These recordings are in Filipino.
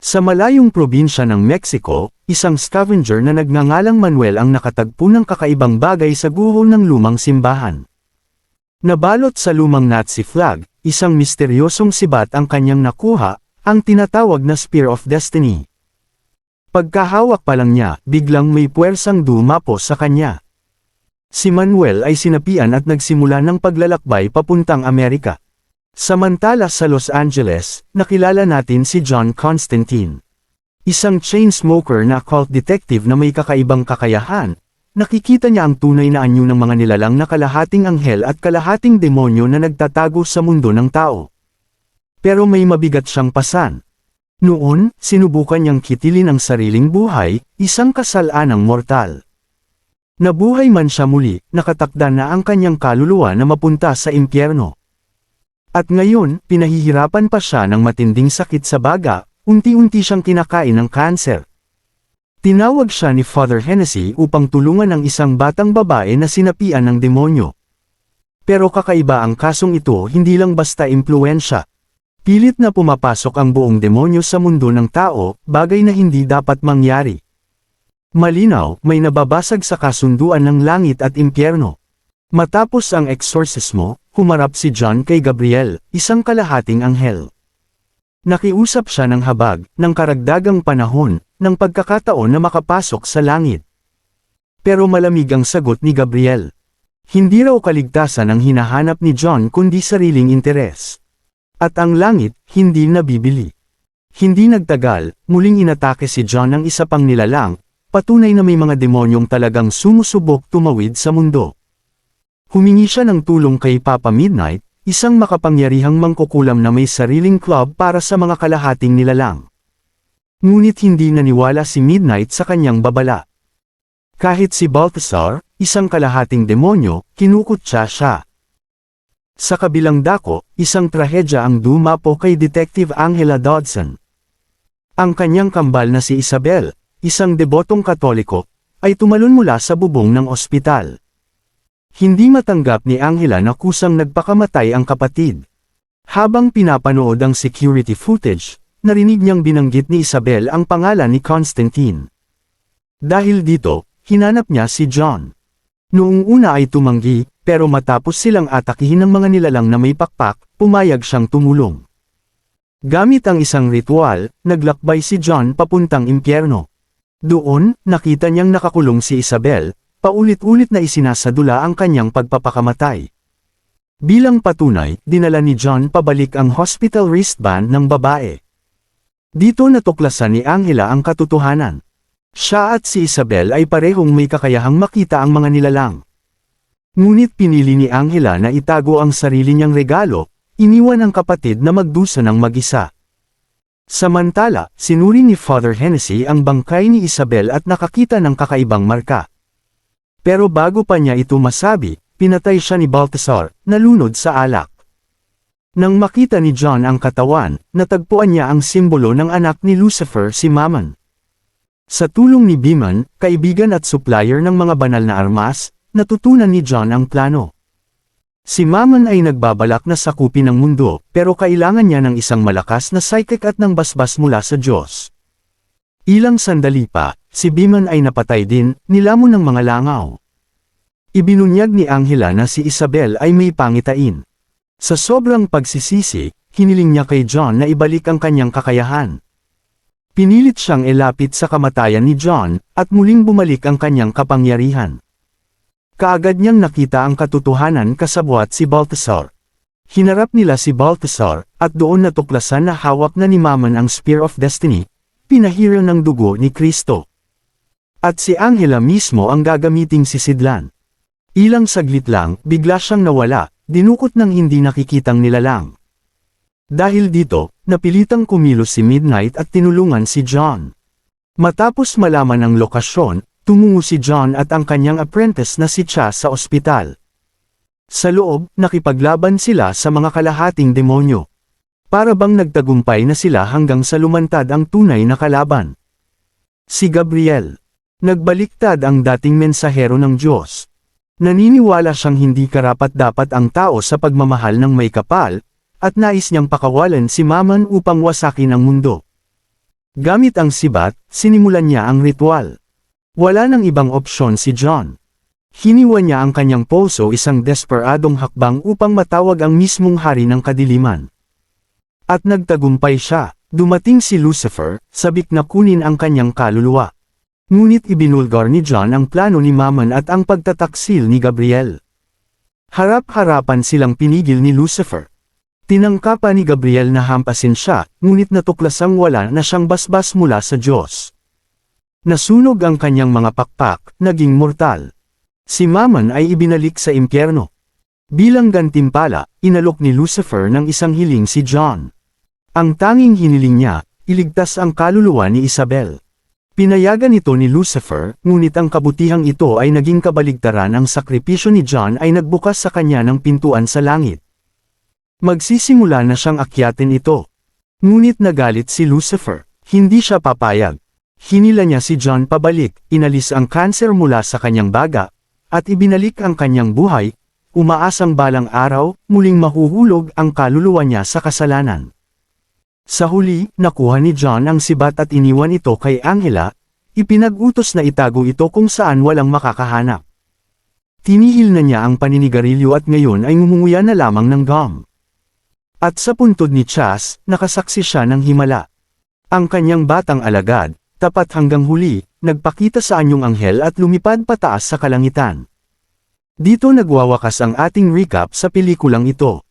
Sa malayong probinsya ng Mexico, isang scavenger na nagngangalang Manuel ang nakatagpo ng kakaibang bagay sa guhol ng lumang simbahan. Nabalot sa lumang Nazi flag, isang misteryosong sibat ang kanyang nakuha, ang tinatawag na Spear of Destiny. Pagkahawak pa lang niya, biglang may puwersang dumapo sa kanya. Si Manuel ay sinapian at nagsimula ng paglalakbay papuntang Amerika. Samantala sa Los Angeles, nakilala natin si John Constantine. Isang chain smoker na cult detective na may kakaibang kakayahan, nakikita niya ang tunay na anyo ng mga nilalang na kalahating anghel at kalahating demonyo na nagtatago sa mundo ng tao. Pero may mabigat siyang pasan. Noon, sinubukan niyang kitilin ang sariling buhay, isang kasalanang mortal. Nabuhay man siya muli, nakatakda na ang kanyang kaluluwa na mapunta sa impyerno. At ngayon, pinahihirapan pa siya ng matinding sakit sa baga, unti-unti siyang kinakain ng kanser. Tinawag siya ni Father Hennessy upang tulungan ang isang batang babae na sinapian ng demonyo. Pero kakaiba ang kasong ito hindi lang basta impluensya. Pilit na pumapasok ang buong demonyo sa mundo ng tao, bagay na hindi dapat mangyari. Malinaw, may nababasag sa kasunduan ng langit at impyerno. Matapos ang eksorsismo, humarap si John kay Gabriel, isang kalahating anghel. Nakiusap siya ng habag, ng karagdagang panahon, ng pagkakataon na makapasok sa langit. Pero malamig ang sagot ni Gabriel. Hindi raw kaligtasan ang hinahanap ni John kundi sariling interes. At ang langit, hindi nabibili. Hindi nagtagal, muling inatake si John ng isa pang nilalang, patunay na may mga demonyong talagang sumusubok tumawid sa mundo. Humingi siya ng tulong kay Papa Midnight, isang makapangyarihang mangkukulam na may sariling club para sa mga kalahating nilalang. Ngunit hindi naniwala si Midnight sa kanyang babala. Kahit si Balthazar, isang kalahating demonyo, kinukutsa siya. Sa kabilang dako, isang trahedya ang dumapo kay Detective Angela Dodson. Ang kanyang kambal na si Isabel, isang debotong katoliko, ay tumalon mula sa bubong ng ospital. Hindi matanggap ni Angela na kusang nagpakamatay ang kapatid. Habang pinapanood ang security footage, narinig niyang binanggit ni Isabel ang pangalan ni Constantine. Dahil dito, hinanap niya si John. Noong una ay tumanggi, pero matapos silang atakihin ng mga nilalang na may pakpak, pumayag siyang tumulong. Gamit ang isang ritual, naglakbay si John papuntang impyerno. Doon, nakita niyang nakakulong si Isabel, paulit-ulit na isinasadula ang kanyang pagpapakamatay. Bilang patunay, dinala ni John pabalik ang hospital wristband ng babae. Dito natuklasan ni Angela ang katotohanan. Siya at si Isabel ay parehong may kakayahang makita ang mga nilalang. Ngunit pinili ni Angela na itago ang sarili niyang regalo, iniwan ang kapatid na magdusa ng mag-isa. Samantala, sinuri ni Father Hennessy ang bangkay ni Isabel at nakakita ng kakaibang marka. Pero bago pa niya ito masabi, pinatay siya ni Balthazar, nalunod sa alak. Nang makita ni John ang katawan, natagpuan niya ang simbolo ng anak ni Lucifer si Mammon. Sa tulong ni Biman, kaibigan at supplier ng mga banal na armas, natutunan ni John ang plano. Si Mammon ay nagbabalak na sakupin ang mundo, pero kailangan niya ng isang malakas na psychic at ng basbas mula sa Diyos. Ilang sandali pa, si Biman ay napatay din, nilamon ng mga langaw. Ibinunyag ni Angela na si Isabel ay may pangitain. Sa sobrang pagsisisi, hiniling niya kay John na ibalik ang kanyang kakayahan. Pinilit siyang ilapit sa kamatayan ni John, at muling bumalik ang kanyang kapangyarihan. Kaagad niyang nakita ang katotohanan kasabwat si Balthazar. Hinarap nila si Balthazar, at doon natuklasan na hawak na ni Mammon ang Spear of Destiny, pinahiro ng dugo ni Kristo. At si Angela mismo ang gagamiting sisidlan. Ilang saglit lang, bigla siyang nawala, dinukot ng hindi nakikitang nilalang. Dahil dito, napilitang kumilos si Midnight at tinulungan si John. Matapos malaman ang lokasyon, tumungo si John at ang kanyang apprentice na si Cha sa ospital. Sa loob, nakipaglaban sila sa mga kalahating demonyo. Para bang nagtagumpay na sila hanggang sa lumantad ang tunay na kalaban. Si Gabriel. Nagbaliktad ang dating mensahero ng Diyos. Naniniwala siyang hindi karapat-dapat ang tao sa pagmamahal ng may kapal, at nais niyang pakawalan si Maman upang wasakin ang mundo. Gamit ang sibat, sinimulan niya ang ritual. Wala nang ibang opsyon si John. Hiniwa niya ang kanyang puso isang desperadong hakbang upang matawag ang mismong hari ng kadiliman. At nagtagumpay siya, dumating si Lucifer, sabik na kunin ang kanyang kaluluwa. Ngunit ibinulgar ni John ang plano ni Mammon at ang pagtataksil ni Gabriel. Harap-harapan silang pinigil ni Lucifer. Tinangkapan ni Gabriel na hampasin siya, ngunit natuklasang wala na siyang basbas mula sa Diyos. Nasunog ang kanyang mga pakpak, naging mortal. Si Mammon ay ibinalik sa impyerno. Bilang gantimpala, inalok ni Lucifer ng isang hiling si John. Ang tanging hiniling niya, iligtas ang kaluluwa ni Isabel. Pinayagan ito ni Lucifer, ngunit ang kabutihang ito ay naging kabaligtaran ang sakripisyo ni John ay nagbukas sa kanya ng pintuan sa langit. Magsisimula na siyang akyatin ito. Ngunit nagalit si Lucifer, hindi siya papayag. Hinila niya si John pabalik, inalis ang kanser mula sa kanyang baga, at ibinalik ang kanyang buhay, umaasang balang araw, muling mahuhulog ang kaluluwa niya sa kasalanan. Sa huli, nakuha ni John ang sibat at iniwan ito kay Angela, ipinag-utos na itago ito kung saan walang makakahanap. Tinihil na niya ang paninigarilyo at ngayon ay ngumunguya na lamang ng gum. At sa puntod ni Chas, nakasaksi siya ng himala. Ang kanyang batang alagad, tapat hanggang huli, nagpakita sa anyong anghel at lumipad pataas sa kalangitan. Dito nagwawakas ang ating recap sa pelikulang ito.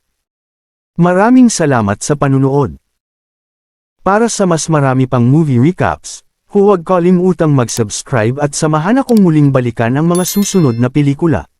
Maraming salamat sa panunood. Para sa mas marami pang movie recaps, huwag kalimutang mag-subscribe at samahan akong muling balikan ang mga susunod na pelikula.